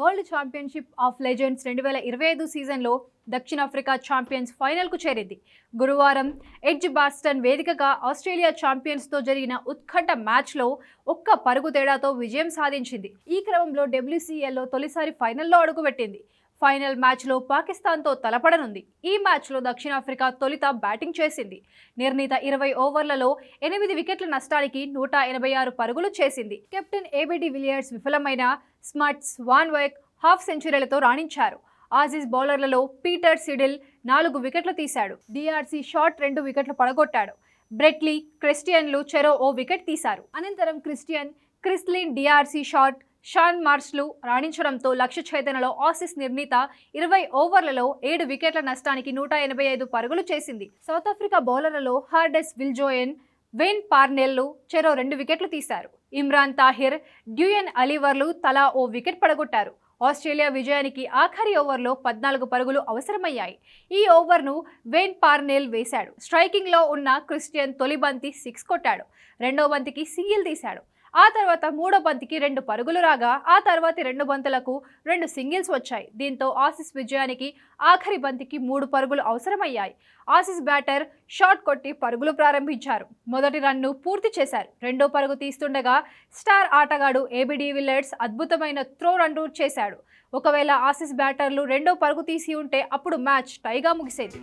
World championship of legends రెండు వేల ఇరవై ఐదు సీజన్లో దక్షిణాఫ్రికా ఛాంపియన్స్ ఫైనల్కు చేరింది. గురువారం ఎడ్జ్ బాస్టన్ వేదికగా ఆస్ట్రేలియా ఛాంపియన్స్తో జరిగిన ఉత్కంఠ మ్యాచ్లో ఒక్క పరుగు తేడాతో విజయం సాధించింది. ఈ క్రమంలో డబ్ల్యూసీఎల్లో తొలిసారి ఫైనల్లో అడుగుపెట్టింది. ఫైనల్ మ్యాచ్లో పాకిస్తాన్తో తలపడనుంది. ఈ మ్యాచ్లో దక్షిణాఫ్రికా తొలిత బ్యాటింగ్ చేసింది. నిర్ణీత ఇరవై ఓవర్లలో ఎనిమిది వికెట్ల నష్టానికి నూట ఎనభై ఆరు పరుగులు చేసింది. కెప్టెన్ ఏబిడి విలియర్స్ విఫలమైన స్మార్ట్స్ వాన్ వైక్ హాఫ్ సెంచరీలతో రాణించారు. ఆజీస్ బౌలర్లలో పీటర్ సిడిల్ నాలుగు వికెట్లు తీశాడు. డిఆర్సీ షాట్ రెండు వికెట్లు పడగొట్టాడు. బ్రెట్లీ క్రిస్టియన్లు చెరో ఓ వికెట్ తీశారు. అనంతరం Christian Chris Lynn D'Arcy Short Shaun మార్ష్లు రాణించడంతో లక్ష్య ఛేదనలో ఆసీస్ నిర్ణీత ఇరవై ఓవర్లలో ఏడు వికెట్ల నష్టానికి నూట ఎనభై ఐదు పరుగులు చేసింది. సౌత్ ఆఫ్రికా బౌలర్లలో హార్డెస్ విల్జోయన్ వెయిన్ పార్నెల్లు చెరో రెండు వికెట్లు తీశారు. ఇమ్రాన్ తాహిర్ డ్యూయన్ అలీవర్లు తలా ఓ వికెట్ పడగొట్టారు. ఆస్ట్రేలియా విజయానికి ఆఖరి ఓవర్లో పద్నాలుగు పరుగులు అవసరమయ్యాయి. ఈ ఓవర్ను వెయిన్ పార్నెల్ వేశాడు. స్ట్రైకింగ్లో ఉన్న క్రిస్టియన్ తొలి బంతి సిక్స్ కొట్టాడు. రెండో బంతికి సింగిల్ తీశాడు. ఆ తర్వాత మూడో బంతికి రెండు పరుగులు రాగా ఆ తర్వాతి రెండు బంతులకు రెండు సింగిల్స్ వచ్చాయి. దీంతో ఆసీస్ విజయానికి ఆఖరి బంతికి మూడు పరుగులు అవసరమయ్యాయి. ఆసీస్ బ్యాటర్ షాట్ కొట్టి పరుగులు ప్రారంభించారు. మొదటి రన్ను పూర్తి చేశారు. రెండో పరుగు తీస్తుండగా స్టార్ ఆటగాడు ఏబిడి విల్లర్స్ అద్భుతమైన త్రో రన్ రూట్ చేశాడు. ఒకవేళ ఆసీస్ బ్యాటర్లు రెండో పరుగు తీసి ఉంటే అప్పుడు మ్యాచ్ టైగా ముగిసేది.